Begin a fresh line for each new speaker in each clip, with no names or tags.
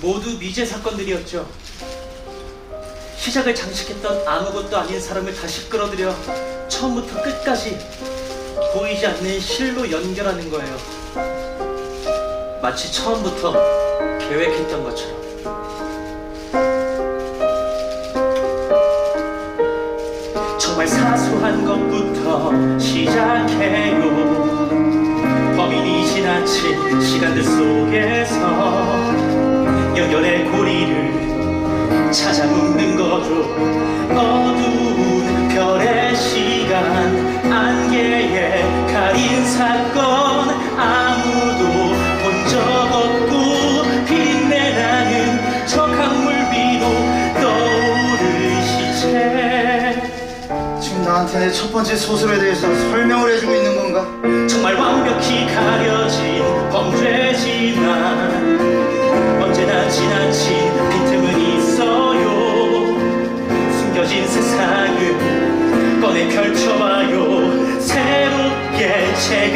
모두 미제 사건들이었죠. 시작을 장식했던 아무것도 아닌 사람을 다시 끌어들여 처음부터 끝까지 보이지 않는 실로 연결하는 거예요. 마치 처음부터 계획했던 것처럼. 정말 사소한 것부터 시작해요. 범인이 지나친 시간들 속에서 연결의 고리를 찾아 묻는 거죠. 어두운 별의 시간 안개에 가린 사건 아무도 본 적 없고 빛내나는 저 강물 위로 떠오른 시체
지금 나한테 내첫 번째 소설에 대해서 설명을 해주고 있는 건가?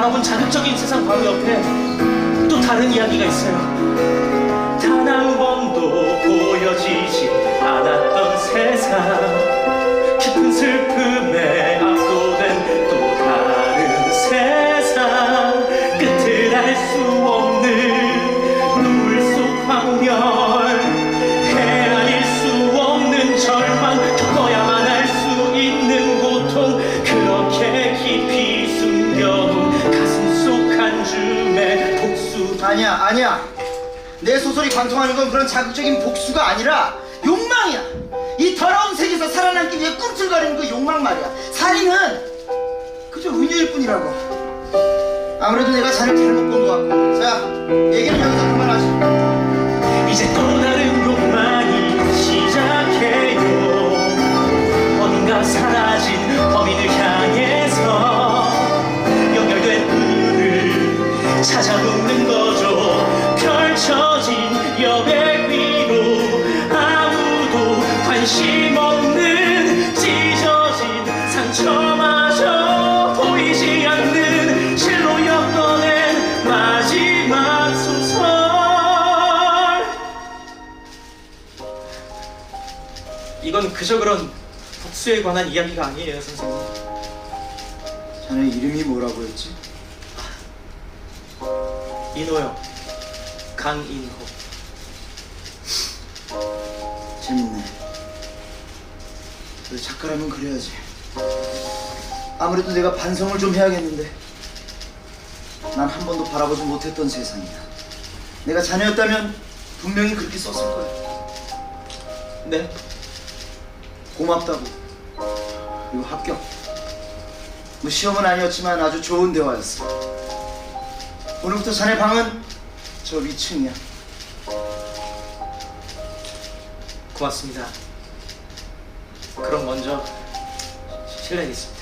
바라본 자극적인 세상 바로 옆에 또 다른 이야기가 있어요
아니야, 아니야. 내 소설이 관통하는 건 그런 자극적인 복수가 아니라 욕망이야. 이 더러운 세계에서 살아남기 위해 꿈틀거리는 그 욕망 말이야. 살인은 그저 은유일 뿐이라고. 아무래도 내가 자네를 잘못 본 것 같고. 자, 얘기는 여기서 그만하시.
이제 또 다른 욕망이 시작해요 어딘가 사라진 범인을 향해서 연결된 은유를 찾아 묻는 거 죠 펼쳐진 여백 위로 아무도 관심 없는 찢어진 상처마저 보이지 않는 실로 엮어낸 마지막 소설. 이건 그저 그런 복수에 관한 이야기가 아니에요 선생님.
자네 이름이 뭐라고 했지?
인호요 강인호
재밌네. 그래, 작가라면 그래야지. 아무래도 내가 반성을 좀 해야겠는데. 난 한 번도 바라보지 못했던 세상이야. 내가 자녀였다면 분명히 그렇게 썼을 거야.
네
고맙다고. 그리고 합격. 뭐 시험은 아니었지만 아주 좋은 대화였어. 오늘부터 자네 방은 저 위층이야.
고맙습니다. 그럼 먼저 실례겠습니다.